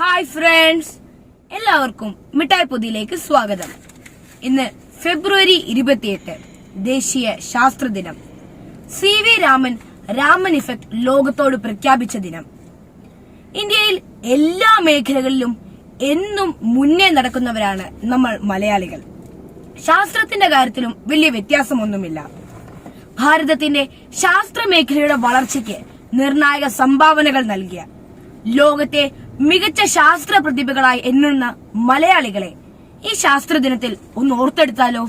Hi friends എല്ലാവർക്കും മിഠായി പൊതിയിലേക്ക് സ്വാഗതം. ഇന്ന് ഫെബ്രുവരി ഇരുപത്തിയെട്ട് ദേശീയ ശാസ്ത്ര ദിനം. C V Raman Raman effect ലോകത്തോട് പ്രഖ്യാപിച്ച ദിനം. ഇന്ത്യയിൽ എല്ലാ മേഖലകളിലും എന്നും മുന്നേ നടക്കുന്നവരാണ് നമ്മൾ മലയാളികൾ. ശാസ്ത്രത്തിന്റെ കാര്യത്തിലും വലിയ വ്യത്യാസമൊന്നുമില്ല. ഭാരതത്തിന്റെ ശാസ്ത്ര മേഖലയുടെ വളർച്ചയ്ക്ക് നിർണായക സംഭാവനകൾ നൽകിയ ലോകത്തെ മികച്ച ശാസ്ത്ര പ്രതിഭകളായി എണ്ണുന്ന മലയാളികളെ ഈ ശാസ്ത്ര ദിനത്തിൽ ഒന്ന് ഓർത്തെടുത്താലോ?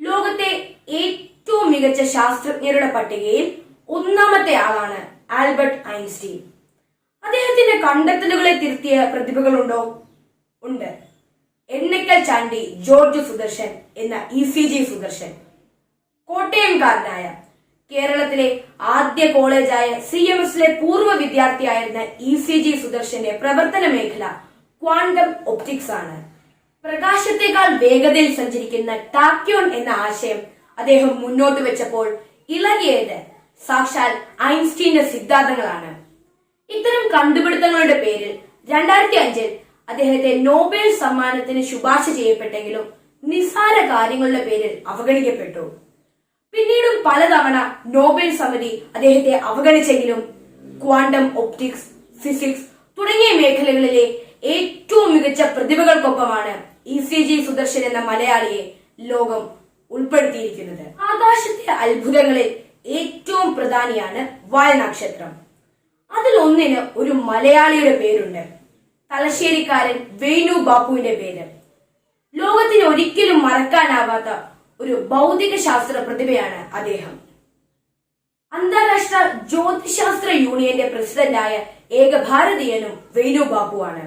ലോകത്തെ ഏറ്റവും മികച്ച ശാസ്ത്രജ്ഞരുടെ പട്ടികയിൽ ഒന്നാമത്തെ ആളാണ് ആൽബർട്ട് ഐൻസ്റ്റീൻ. അദ്ദേഹത്തിന്റെ കണ്ടെത്തലുകളെ തിരുത്തിയ പ്രതിഭകളുണ്ടോ? ഉണ്ട്. എണ്ണക്കൽ ചാണ്ടി ജോർജ് സുദർശൻ എന്ന ഇ സി ജി സുദർശൻ. കോട്ടയംകാരനായ കേരളത്തിലെ ആദ്യ കോളേജായ സി എം എസിലെ പൂർവ വിദ്യാർത്ഥിയായിരുന്ന ഇ സി ജി സുദർശന്റെ പ്രവർത്തന മേഖല ക്വാണ്ടം ഒപ്റ്റിക്സ് ആണ്. പ്രകാശത്തെക്കാൾ വേഗതയിൽ സഞ്ചരിക്കുന്ന ടാക്യോൺ എന്ന ആശയം അദ്ദേഹം മുന്നോട്ട് വെച്ചപ്പോൾ ഇളകിയത് സാക്ഷാൽ ഐൻസ്റ്റീന്റെ സിദ്ധാന്തങ്ങളാണ്. ഇത്തരം കണ്ടുപിടുത്തങ്ങളുടെ പേരിൽ രണ്ടായിരത്തി അഞ്ചിൽ അദ്ദേഹത്തെ നോബൽ സമ്മാനത്തിന് ശുപാർശ ചെയ്യപ്പെട്ടെങ്കിലും നിസ്സാര കാര്യങ്ങളുടെ പേരിൽ അവഗണിക്കപ്പെട്ടു. പിന്നീടും പലതവണ നോബൽ സമിതി അദ്ദേഹത്തെ അവഗണിച്ചെങ്കിലും ക്വാണ്ടം ഒപ്റ്റിക്സ് ഫിസിക്സ് തുടങ്ങിയ മേഖലകളിലെ ഏറ്റവും മികച്ച പ്രതിഭകൾക്കൊപ്പമാണ് ഇ സി ജി സുദർശൻ എന്ന മലയാളിയെ ലോകം ഉൾപ്പെടുത്തിയിരിക്കുന്നത്. ആകാശത്തെ അത്ഭുതങ്ങളിൽ ഏറ്റവും പ്രധാനിയാണ് വാൽനക്ഷത്രം അതിൽ ഒന്നിന് ഒരു മലയാളിയുടെ പേരുണ്ട്. തലശ്ശേരിക്കാരൻ വേണു ബാപ്പുവിന്റെ പേര്. ലോകത്തിന് ഒരിക്കലും മറക്കാനാവാത്ത ഒരു ഭൗതിക ശാസ്ത്ര പ്രതിഭയാണ് അദ്ദേഹം. അന്താരാഷ്ട്ര ജ്യോതിശാസ്ത്ര യൂണിയന്റെ പ്രസിഡന്റായ ഏക ഭാരതീയനും വേണു ബാബുവാണ്.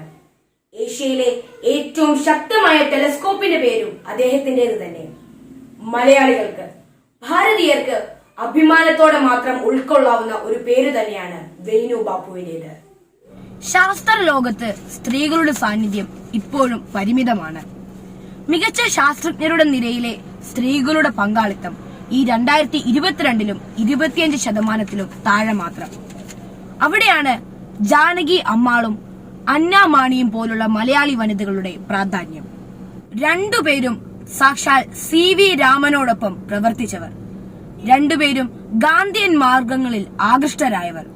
ഏഷ്യയിലെ ഏറ്റവും ശക്തമായ ടെലസ്കോപ്പിന്റെ പേരും അദ്ദേഹത്തിന്റേത് തന്നെ. മലയാളികൾക്ക് ഭാരതീയർക്ക് അഭിമാനത്തോടെ മാത്രം ഉൾക്കൊള്ളാവുന്ന ഒരു പേര് തന്നെയാണ് വേണു ബാപ്പുവിന്റേത് ശാസ്ത്ര ലോകത്ത് സ്ത്രീകളുടെ സാന്നിധ്യം ഇപ്പോഴും പരിമിതമാണ്. മികച്ച ശാസ്ത്രജ്ഞരുടെ നിരയിലെ സ്ത്രീകളുടെ പങ്കാളിത്തം ഈ രണ്ടായിരത്തി ഇരുപത്തിരണ്ടിലും ഇരുപത്തിയഞ്ച് ശതമാനത്തിലും താഴെ മാത്രം. അവിടെയാണ് ജാനകി അമ്മാളും അന്നാമാണിയും പോലുള്ള മലയാളി വനിതകളുടെ പ്രാധാന്യം. രണ്ടുപേരും സാക്ഷാൽ സി വി രാമനോടൊപ്പം പ്രവർത്തിച്ചവർ. രണ്ടുപേരും ഗാന്ധിയൻ മാർഗങ്ങളിൽ ആകൃഷ്ടരായവർ.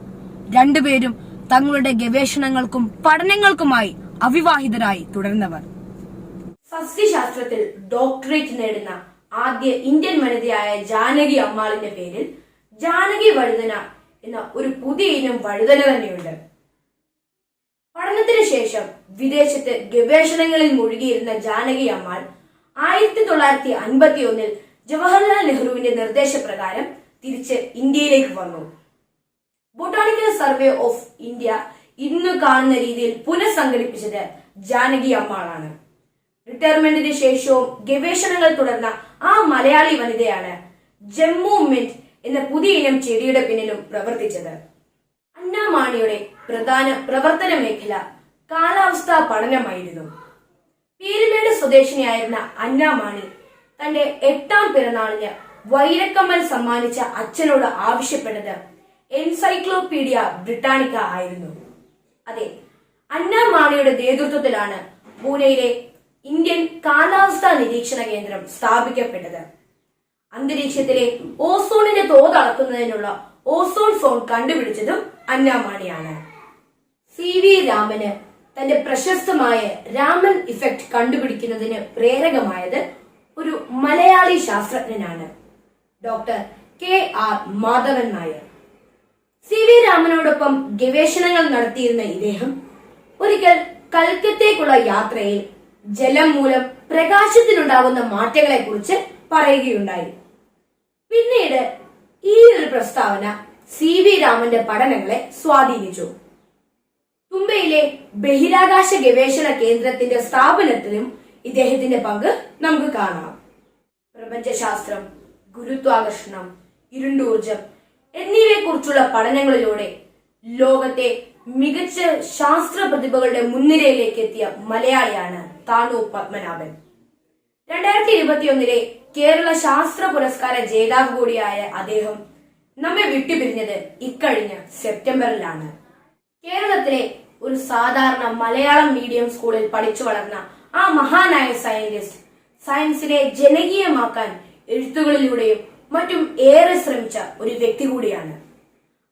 രണ്ടുപേരും തങ്ങളുടെ ഗവേഷണങ്ങൾക്കും പഠനങ്ങൾക്കുമായി അവിവാഹിതരായി തുടർന്നവർ. സസ്യശാസ്ത്രത്തിൽ ഡോക്ടറേറ്റ് നേടുന്ന ആദ്യ ഇന്ത്യൻ വനിതയായ ജാനകി അമ്മാളിന്റെ പേരിൽ ജാനകി വഴുതന എന്ന ഒരു പുതിയ ഇനം വഴുതന തന്നെയുണ്ട്. പഠനത്തിന് ശേഷം വിദേശത്ത് ഗവേഷണങ്ങളിൽ മുഴുകിയിരുന്ന ജാനകി അമ്മാൾ ആയിരത്തി തൊള്ളായിരത്തി അൻപത്തി ഒന്നിൽ ജവഹർലാൽ നെഹ്റുവിന്റെ നിർദ്ദേശപ്രകാരം തിരിച്ച് ഇന്ത്യയിലേക്ക് വന്നു. ബൊട്ടാണിക്കൽ സർവേ ഓഫ് ഇന്ത്യ ഇന്ന് കാണുന്ന രീതിയിൽ പുനഃസംഘടിപ്പിച്ചത് ജാനകി അമ്മാളാണ്. റിട്ടയർമെന്റിന് ശേഷവും ഗവേഷണങ്ങൾ തുടർന്ന ആ മലയാളി വനിതയാണ് ജമ്മു മിന്റ് എന്ന പുതിയ ഇനം ചെടിയുടെ പിന്നിലും പ്രവർത്തിച്ചത്. അന്നാമാണിയുടെ പ്രധാന പ്രവർത്തന മേഖല കാലാവസ്ഥാ പഠനമായിരുന്നു. പീരുമേട് സ്വദേശിനിയായിരുന്ന അന്നാമാണി തന്റെ എട്ടാം പിറന്നാളിന് വൈരക്കമ്മൽ സമ്മാനിച്ച അച്ഛനോട് ആവശ്യപ്പെട്ടത് എൻസൈക്ലോപീഡിയ ബ്രിട്ടാനിക്ക ആയിരുന്നു. അതെ അന്നാമാണിയുടെ നേതൃത്വത്തിലാണ് പൂനെയിലെ ഇന്ത്യൻ കാലാവസ്ഥാ നിരീക്ഷണ കേന്ദ്രം സ്ഥാപിക്കപ്പെട്ടത്. അന്തരീക്ഷത്തിലെ ഓസോണിന്റെ തോത് അളക്കുന്നതിനുള്ള ഓസോൺ ഫോൺ കണ്ടുപിടിച്ചതും അന്നാമാണിയാണ്. സി വി രാമന് തന്റെ പ്രശസ്തമായ രാമൻ ഇഫക്റ്റ് കണ്ടുപിടിക്കുന്നതിന് പ്രേരകമായത് ഒരു മലയാളി ശാസ്ത്രജ്ഞനാണ്. Doctor K R Madhavan Nair. C V രാമനോടൊപ്പം ഗവേഷണങ്ങൾ നടത്തിയിരുന്ന ഇദ്ദേഹം ഒരിക്കൽ കൽക്കത്തേക്കുള്ള യാത്രയിൽ ജലം മൂലം പ്രകാശത്തിനുണ്ടാകുന്ന മാറ്റങ്ങളെ കുറിച്ച് പറയുകയുണ്ടായി. പിന്നീട് ഈ ഒരു പ്രസ്താവന സി വി രാമന്റെ പഠനങ്ങളെ സ്വാധീനിച്ചു. തുമ്പയിലെ ബഹിരാകാശ ഗവേഷണ കേന്ദ്രത്തിന്റെ സ്ഥാപനത്തിലും ഇദ്ദേഹത്തിന്റെ പങ്ക് നമുക്ക് കാണാം. പ്രപഞ്ചശാസ്ത്രം ഗുരുത്വാകർഷണം ഇരുണ്ടൂർജം എന്നിവയെക്കുറിച്ചുള്ള പഠനങ്ങളിലൂടെ ലോകത്തെ മികച്ച ശാസ്ത്ര പ്രതിഭകളുടെ മുൻനിരയിലേക്ക് എത്തിയ മലയാളിയാണ് താണു പത്മനാഭൻ. രണ്ടായിരത്തി ഇരുപത്തിയൊന്നിലെ കേരള ശാസ്ത്ര പുരസ്കാര ജേതാവ് കൂടിയായ അദ്ദേഹം നമ്മെ വിട്ടുപിരിഞ്ഞത് ഇക്കഴിഞ്ഞ സെപ്റ്റംബറിലാണ്. കേരളത്തിലെ ഒരു സാധാരണ മലയാളം മീഡിയം സ്കൂളിൽ പഠിച്ചു വളർന്ന ആ മഹാനായ സയന്റിസ്റ്റ് സയൻസിനെ ജനകീയമാക്കാൻ എഴുത്തുകളിലൂടെയും മറ്റും ഏറെ ശ്രമിച്ച ഒരു വ്യക്തി കൂടിയാണ്.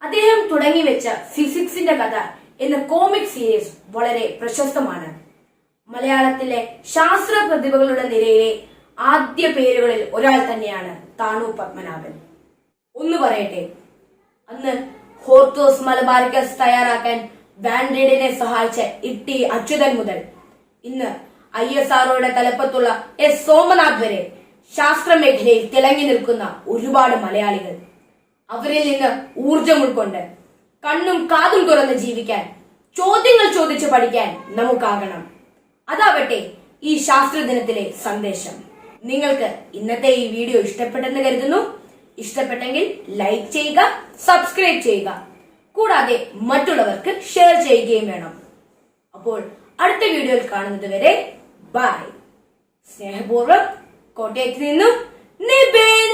അദ്ദേഹം തുടങ്ങിവെച്ച ഫിസിക്സിന്റെ കഥ എന്ന കോമിക് സീരീസ് വളരെ പ്രശസ്തമാണ്. മലയാളത്തിലെ ശാസ്ത്ര പ്രതിഭകളുടെ നിരയിലെ ആദ്യ പേരുകളിൽ ഒരാൾ തന്നെയാണ് താണു പത്മനാഭൻ. ഒന്ന് പറയട്ടെ അന്ന് ഹോർത്തോസ് മലബാറിക്കസ് തയ്യാറാക്കാൻ ബാൻഡേഡിനെ സഹായിച്ച ഇട്ടി അച്യുതൻ മുതൽ ഇന്ന് ഐ എസ് ആർഒയുടെ തലപ്പത്തുള്ള എസ് സോമനാഥ് വരെ ശാസ്ത്ര മേഖലയിൽ തിളങ്ങി നിൽക്കുന്ന ഒരുപാട് മലയാളികൾ അവരിൽ നിന്ന് ഊർജം ഉൾക്കൊണ്ട് കണ്ണും കാതും തുറന്ന് ജീവിക്കാൻ ചോദ്യങ്ങൾ ചോദിച്ചു പഠിക്കാൻ നമുക്കാകണം. അതാവട്ടെ ഈ ശാസ്ത്രദിനത്തിലെ സന്ദേശം. നിങ്ങൾക്ക് ഇന്നത്തെ ഈ വീഡിയോ ഇഷ്ടപ്പെട്ടെന്ന് കരുതുന്നു. ഇഷ്ടപ്പെട്ടെങ്കിൽ ലൈക്ക് ചെയ്യുക സബ്സ്ക്രൈബ് ചെയ്യുക. കൂടാതെ മറ്റുള്ളവർക്ക് ഷെയർ ചെയ്യുകയും വേണം. അപ്പോൾ അടുത്ത വീഡിയോയിൽ കാണുന്നത് വരെ ബൈ. സ്നേഹപൂർവം കോട്ടയത്ത് നിന്നും നിബിൻ